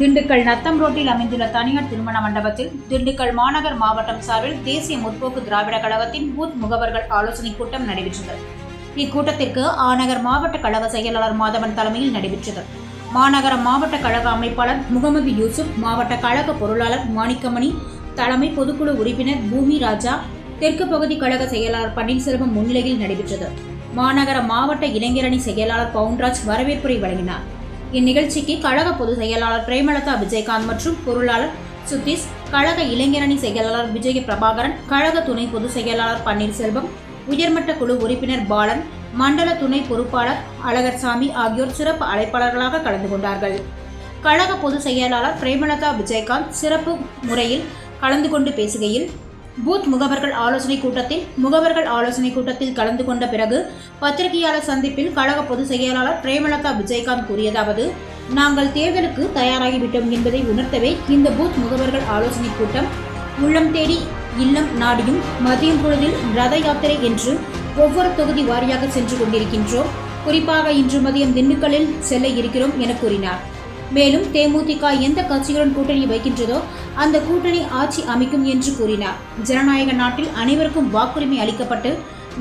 திண்டுக்கல் நத்தம் ரோட்டில் அமைந்துள்ள தனியார் திருமண மண்டபத்தில் திண்டுக்கல் மாநகர் மாவட்டம் சார்பில் தேசிய முற்போக்கு திராவிட கழகத்தின் பூத் முகவர்கள் ஆலோசனைக் கூட்டம் நடைபெற்றது. இக்கூட்டத்திற்கு ஆநகர் மாவட்ட கழக செயலாளர் மாதவன் தலைமையில் நடைபெற்றது. மாநகர மாவட்ட கழக அமைப்பாளர் முகமது யூசுப் மாவட்ட கழக பொருளாளர் மாணிக்கமணி தலைமை பொதுக்குழு உறுப்பினர் பூமி ராஜா தெற்கு பகுதி கழக செயலாளர் பன்னீர்செல்வம் முன்னிலையில் நடைபெற்றது. மாநகர மாவட்ட இளைஞரணி செயலாளர் பவுன்ராஜ் வரவேற்புரை வழங்கினார். இந்நிகழ்ச்சிக்கு கழக பொதுச் செயலாளர் பிரேமலதா விஜயகாந்த் மற்றும் பொருளாளர் சுதீஷ் கழக இளைஞரணி செயலாளர் விஜய பிரபாகரன் கழக துணை பொதுச் செயலாளர் பன்னீர்செல்வம் உயர்மட்ட குழு உறுப்பினர் பாலன் மண்டல துணை பொறுப்பாளர் அழகர்சாமி ஆகியோர் சிறப்பு அழைப்பாளர்களாக கலந்து கொண்டார்கள். கழக பொதுச் செயலாளர் பிரேமலதா விஜயகாந்த் சிறப்பு முறையில் கலந்து கொண்டு பேசுகையில் பூத் முகவர்கள் ஆலோசனை கூட்டத்தில் முகவர்கள் ஆலோசனை கூட்டத்தில் கலந்து கொண்ட பிறகு பத்திரிகையாளர் சந்திப்பில் கழக பொதுச் செயலாளர் பிரேமலதா விஜயகாந்த் கூறியதாவது நாங்கள் தேர்தலுக்கு தயாராகிவிட்டோம் என்பதை உணர்த்தவே இந்த பூத் முகவர்கள் ஆலோசனை கூட்டம் உள்ளம் தேடி இல்லம் நாடியும் மதியம் பொழுதில் ரத யாத்திரை என்று ஒவ்வொரு தொகுதி வாரியாக சென்று கொண்டிருக்கின்றோம். குறிப்பாக இன்று மதியம் திண்டுக்கல்லில் செல்ல இருக்கிறோம் என கூறினார். மேலும் தேமுதிக எந்த கட்சியுடன் கூட்டணி வைக்கின்றதோ அந்த கூட்டணி ஆட்சி அமைக்கும் என்று கூறினார். ஜனநாயக நாட்டில் அனைவருக்கும் வாக்குரிமை அளிக்கப்பட்டு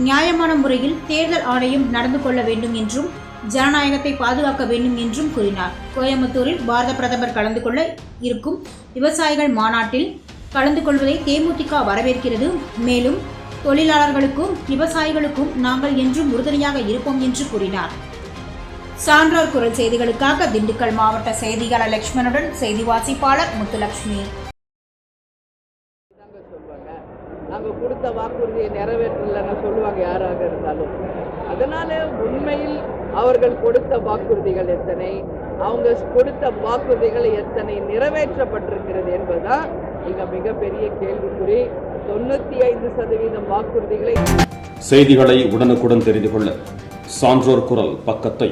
நியாயமான முறையில் தேர்தல் ஆணையம் நடந்து கொள்ள வேண்டும் என்றும் ஜனநாயகத்தை பாதுகாக்க வேண்டும் என்றும் கூறினார். கோயம்புத்தூரில் பாரத பிரதமர் கலந்து கொள்ள இருக்கும் விவசாயிகள் மாநாட்டில் கலந்து கொள்வதை தேமுதிக வரவேற்கிறது. மேலும் தொழிலாளர்களுக்கும் விவசாயிகளுக்கும் நாங்கள் என்றும் உறுதுணையாக இருப்போம் என்று கூறினார். சான்றோர் குரல் செய்திகளுக்காக திண்டுக்கல் மாவட்ட செய்தியாளர் லட்சுமணுடன் செய்தி வாசிப்பாளர் முத்துலட்சுமி. நாங்கள் கொடுத்த வாக்குறுதியை நிறைவேற்றலைன்னு சொல்லுவாங்க யாராக இருந்தாலும். அதனால உண்மையில் அவர்கள் கொடுத்த வாக்குறுதிகள் எத்தனை அவங்க கொடுத்த வாக்குறுதிகள் எத்தனை நிறைவேற்றப்பட்டிருக்கிறது என்பதுதான் இங்க மிகப்பெரிய கேள்விக்குறி. தொண்ணூத்தி ஐந்து சதவீதம் வாக்குறுதிகளை செய்திகளை உடனுக்குடன் தெரிந்து கொள்ள சான்றோர் குரல் பக்கத்தை